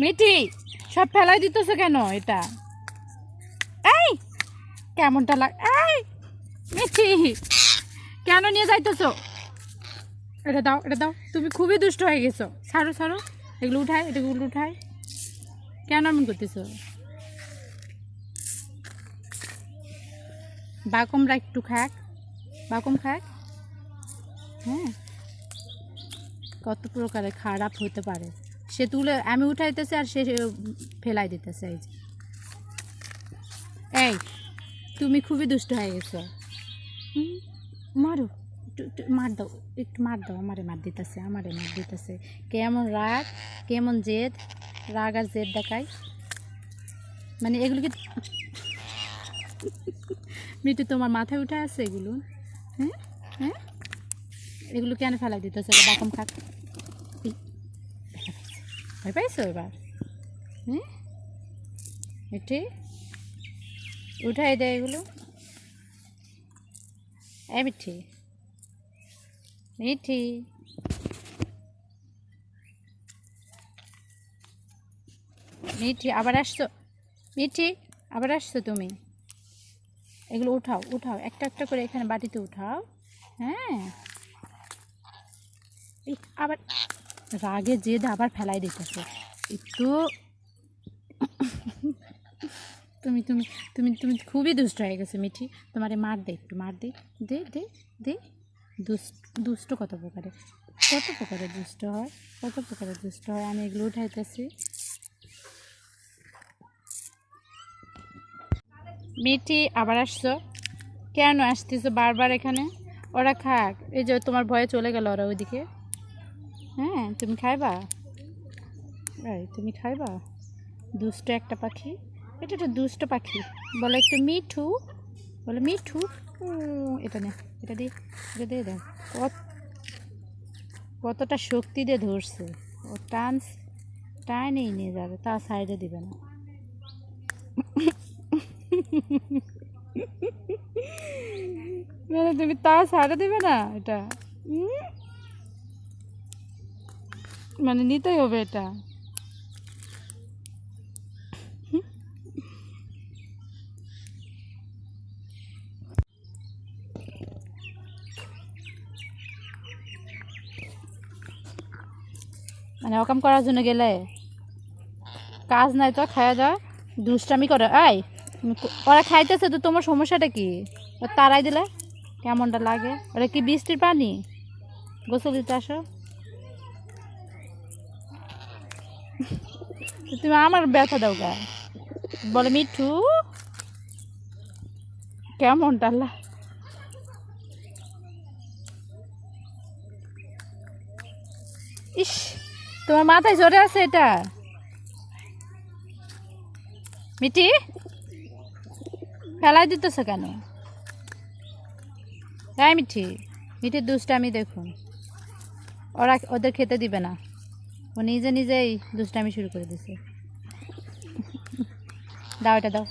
মিঠি, সব ফেলাই দিতেছো কেন এটা? এই, কেমনটা লাগ এই, মিঠি, কেন নিয়ে যাইতেছো? এটা দাও এটা দাও। তুমি খুবই দুষ্ট হয়ে গেছো। ছাড়ো ছাড়ো। এগুলো উঠাই এগুলো উঠাই কেন এমন করতেছো? বাকমরা একটু খাক। বাকম খাক। হ্যাঁ। কত প্রকারে খারাপ হতে পারে। সে তুলে, আমি উঠাইতেছে আর সে ফেলাই দিতেছে, এই যে। এই, তুমি খুবই দুষ্ট হয়ে গেছো। মারো। একটু মার দাও, একটু মার দাও। আমারে মার দিতেছে, আমারে মার দিতেছে। কেমন রাগ, কেমন জেদ, রাগ আর জেদ দেখায়। মানে এগুলো কি মিটু তোমার মাথায় উঠে আছে এগুলো? হ্যাঁ? হ্যাঁ? এগুলো কেন ফেলাই দিতেছে? বাকম খাক। ভয় পাইছো এবার? হ্যাঁ এটি? উঠাই দেয় এগুলো। এ মিঠি। মিঠি। মিঠি, আবার আসছো? মিঠি, আবার আসছো তুমি? এগুলো উঠাও উঠাও। একটা একটা করে এখানে বাটিতে উঠাও। হ্যাঁ। আবার রাগে জেদ আবার ফেলাই দিতেছে। একটু তুমি তুমি তুমি তুমি খুবই দুষ্ট হয়ে গেছো, মিঠি। তোমারে মার দে একটু, মার দে দে দে দে। দুষ্ট দুষ্ট কত প্রকারে কত প্রকারে দুষ্ট হয়, কত প্রকারে দুষ্ট হয়, আমি এগুলো উঠাইতেছি। মিঠি, আবার আসছো? কেন আসতেছো বারবার এখানে? ওরা খাক, এই যে তোমার ভয়ে চলে গেল ওরা ওইদিকে। হ্যাঁ তুমি খাইবা? এই, তুমি খাইবা? দুষ্ট একটা পাখি? এটা একটা দুষ্ট পাখি। বলে একটু মিঠু। বলে মিঠু। এটা নে, এটা দিয়ে এটা দিয়ে কত, কতটা শক্তি দিয়ে ধরছে। ও টান টাইনেই নিয়ে যাবে তা সাইডে দিবে না। তুমি তা সাইডে দিবে না এটা? মানে নিতেই হবে এটা। মানে অকাম করার জন্য গেলে কাজ নাই তো খাওয়া দাওয়া দুষ্টামি করে। আই ওরা খাইতেছে তো, তোমার সমস্যাটা কি? তারাই দিলে কেমনটা লাগে? ওরা কি বৃষ্টির পানি? গোসল দিতে আসো তো তুমি আমার ব্যথা দাও গা। বলে, মিঠু, কেমন লা ইস, তোমার মাথায় জোরে আছে এটা? মিটি ফেলাই দিতেছে কেন? তাই মিঠি, মিঠির দুষ্টামি দেখুন। ওরা ওদের খেতে দিবে না। ও নিজে নিজেই দুষ্টামি শুরু করে দিছে। দাও এটা দাও।